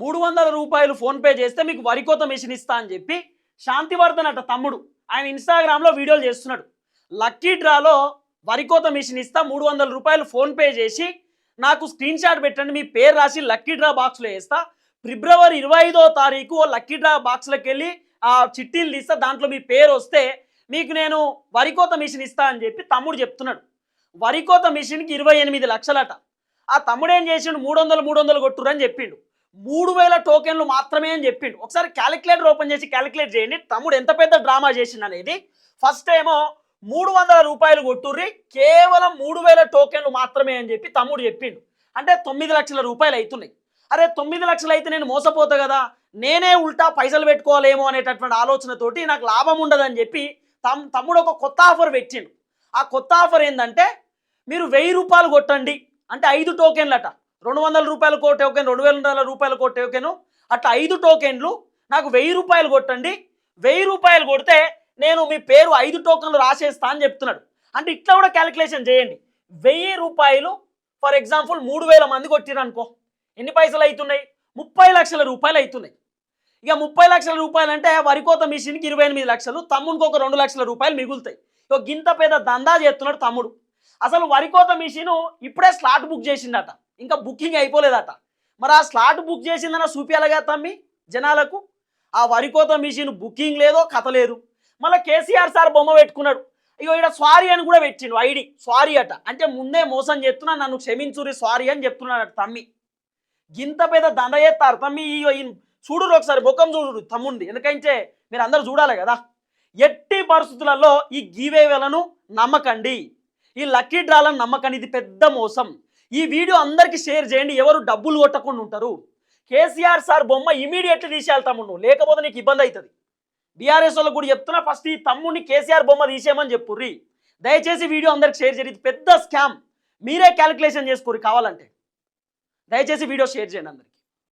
మూడు వందల రూపాయలు ఫోన్పే చేస్తే మీకు వరికోత మిషన్ ఇస్తా అని చెప్పి శాంతివర్ధన్ అట తమ్ముడు. ఆయన ఇన్స్టాగ్రామ్లో వీడియోలు చేస్తున్నాడు. లక్కీ డ్రాలో వరికోత మిషన్ ఇస్తా మూడు వందల రూపాయలు ఫోన్పే చేసి నాకు స్క్రీన్ షాట్ పెట్టండి మీ పేరు రాసి లక్కీ డ్రా బాక్స్లో వేస్తా. ఫిబ్రవరి ఇరవై ఐదో తారీఖు లక్కీ డ్రా బాక్స్లోకి వెళ్ళి ఆ చిట్టీలు తీస్తా దాంట్లో మీ పేరు వస్తే మీకు నేను వరికోత మిషన్ ఇస్తా అని చెప్పి తమ్ముడు చెప్తున్నాడు. వరికోత మిషన్కి ఇరవై ఎనిమిది లక్షలట. ఆ తమ్ముడు ఏం చేసిండు? మూడు వందలు మూడు వందలు కొట్టురని చెప్పిండు. మూడు వేల టోకెన్లు మాత్రమే అని చెప్పిండు. ఒకసారి క్యాలిక్యులేటర్ ఓపెన్ చేసి క్యాలిక్యులేట్ చేయండి. తమ్ముడు ఎంత పెద్ద డ్రామా చేసిండు అనేది. ఫస్ట్ ఏమో మూడు వందల రూపాయలు కొట్టుర్రి కేవలం మూడు వేల టోకెన్లు మాత్రమే అని చెప్పి తమ్ముడు చెప్పిండు. అంటే తొమ్మిది లక్షల రూపాయలు అవుతున్నాయి అరే తొమ్మిది లక్షలు అయితే నేను మోసపోతా కదా. నేనే ఉల్టా పైసలు పెట్టుకోవాలేమో అనేటటువంటి ఆలోచనతోటి నాకు లాభం ఉండదని చెప్పి తమ్ తమ్ముడు ఒక కొత్త ఆఫర్ పెట్టిండు. ఆ కొత్త ఆఫర్ ఏంటంటే మీరు వెయ్యి రూపాయలు కొట్టండి. అంటే ఐదు టోకెన్లట. రెండు వందల రూపాయల కో టోకెన్ రెండు వేల రూపాయల కో టోకెను అట్లా ఐదు టోకెన్లు నాకు వెయ్యి రూపాయలు కొట్టండి. వెయ్యి రూపాయలు కొడితే నేను మీ పేరు ఐదు టోకెన్లు రాసేస్తా అని చెప్తున్నాడు. అంటే ఇట్లా కూడా క్యాలిక్యులేషన్ చేయండి. వెయ్యి రూపాయలు ఫర్ ఎగ్జాంపుల్ మూడు వేల మంది కొట్టిరు అనుకో ఎన్ని పైసలు అవుతున్నాయి ముప్పై లక్షల రూపాయలు అవుతున్నాయి ఇక ముప్పై లక్షల రూపాయలు అంటే వరికోత మిషన్కి ఇరవై ఎనిమిది లక్షలు తమ్మునికి ఒక రెండు లక్షల రూపాయలు మిగులుతాయి. ఇక గింత పెద్ద దందా చేస్తున్నాడు తమ్ముడు. అసలు వరికోత మిషన్ ఇప్పుడే స్లాట్ బుక్ చేసిండట. ఇంకా బుకింగ్ అయిపోలేదట. మరి ఆ స్లాట్ బుక్ చేసిందన్న చూపించాలిగా తమ్మి జనాలకు? ఆ వరికోత మిషన్ బుకింగ్ లేదో కథ లేదు. మళ్ళీ కేసీఆర్ సార్ బొమ్మ పెట్టుకున్నాడు. ఇగో ఇక్కడ సారీ అని కూడా పెట్టిండు ఐడి సారీ అట. అంటే ముందే మోసం చేస్తున్నా నన్ను క్షమించురి సారీ అని చెప్తున్నాడు తమ్మి. గింత పెద్ద దండ చేస్తారు తమ్మి ఇగో ఈయన చూడురు ఒకసారి బొక్కం చూడు తమ్ముంది. ఎందుకంటే మీరు అందరు చూడాలి కదా. ఎట్టి పరిస్థితులలో ఈ గీవేవేలను నమ్మకండి. ఈ లక్కీ డ్రాలను నమ్మకండి. ఇది పెద్ద మోసం. ఈ వీడియో అందరికీ షేర్ చేయండి. ఎవరు డబ్బులు కొట్టకుండా ఉంటారు. కేసీఆర్ సార్ బొమ్మ ఇమీడియట్లీ తీసేయాలి తమ్ముడు. లేకపోతే నీకు ఇబ్బంది అవుతుంది. బీఆర్ఎస్ వాళ్ళకు కూడా చెప్తున్నా ఫస్ట్ ఈ తమ్ముడిని కేసీఆర్ బొమ్మ తీసేయమని చెప్పుర్రి. దయచేసి వీడియో అందరికి షేర్ చేయండి. పెద్ద స్కామ్. మీరే క్యాలిక్యులేషన్ చేసుకోరు కావాలంటే. దయచేసి వీడియో షేర్ చేయండి అందరికి.